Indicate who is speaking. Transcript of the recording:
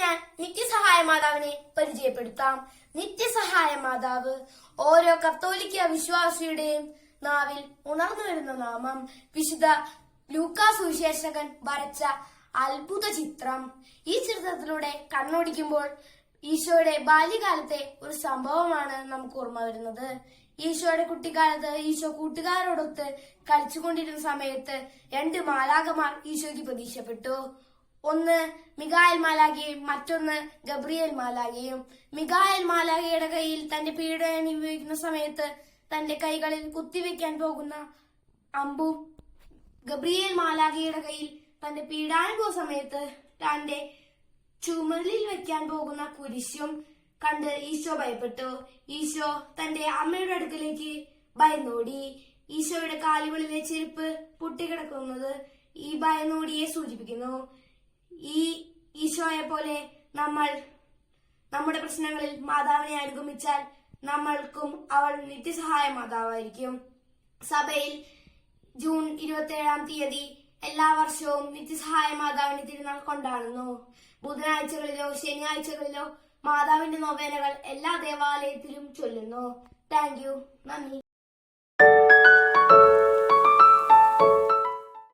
Speaker 1: നിത്യസഹായ മാതാവിനെ പരിചയപ്പെടുത്താം. നിത്യസഹായ മാതാവ് ഓരോ കത്തോലിക്ക വിശ്വാസിയുടെയും നാവിൽ ഉണർന്നു വരുന്ന നാമം. വിശുദ്ധ ലൂക്കാ സുവിശേഷകൻ വരച്ച അത്ഭുത ചിത്രം. ഈ ചിത്രത്തിലൂടെ കണ്ണോടിക്കുമ്പോൾ ഈശോയുടെ ബാല്യകാലത്തെ ഒരു സംഭവമാണ് നമുക്ക് ഓർമ്മ വരുന്നത്. ഈശോയുടെ കുട്ടിക്കാലത്ത് ഈശോ കൂട്ടുകാരോടൊത്ത് കളിച്ചുകൊണ്ടിരുന്ന സമയത്ത് രണ്ട് മാലാകമാർ ഈശോയ്ക്ക് പ്രതീക്ഷപ്പെട്ടു. ഒന്ന് മികായൽ മാലാഖയും മറ്റൊന്ന് ഗബ്രിയേൽ മാലാഖയും മികായൽ മാലാഖയുടെ കയ്യിൽ തന്റെ പീഡനം അനുഭവിക്കുന്ന സമയത്ത് തന്റെ കൈകളിൽ കുത്തിവെക്കാൻ പോകുന്ന അമ്പും ഗബ്രിയേൽ മാലാഖയുടെ കയ്യിൽ തന്റെ പീഡാനുഭവ സമയത്ത് തന്റെ ചുമലിൽ വെക്കാൻ പോകുന്ന കുരിശും കണ്ട് ഈശോ ഭയപ്പെട്ടു. ഈശോ തന്റെ അമ്മയുടെ അടുക്കലേക്ക് ഭയന്നോടി. ഈശോയുടെ കാലുകളിലെ ചെരുപ്പ് പൊട്ടിക്കിടക്കുന്നത് ഈ ഭയന്നോടിയെ സൂചിപ്പിക്കുന്നു. ഈ ഈശോയെ പോലെ നമ്മൾ നമ്മുടെ പ്രശ്നങ്ങളിൽ മാതാവിനെ അനുഗമിച്ചാൽ നമ്മൾക്കും അവൾ നിത്യസഹായ മാതാവായിരിക്കും. സഭയിൽ ജൂൺ ഇരുപത്തി ഏഴാം തീയതി എല്ലാ വർഷവും നിത്യസഹായ മാതാവിന്റെ തിരുനാൾ കൊണ്ടാടുന്നു. ബുധനാഴ്ചകളിലോ ശനിയാഴ്ചകളിലോ മാതാവിന്റെ നൊവേനകൾ എല്ലാ ദേവാലയത്തിലും ചൊല്ലുന്നു. Thank you. നന്ദി.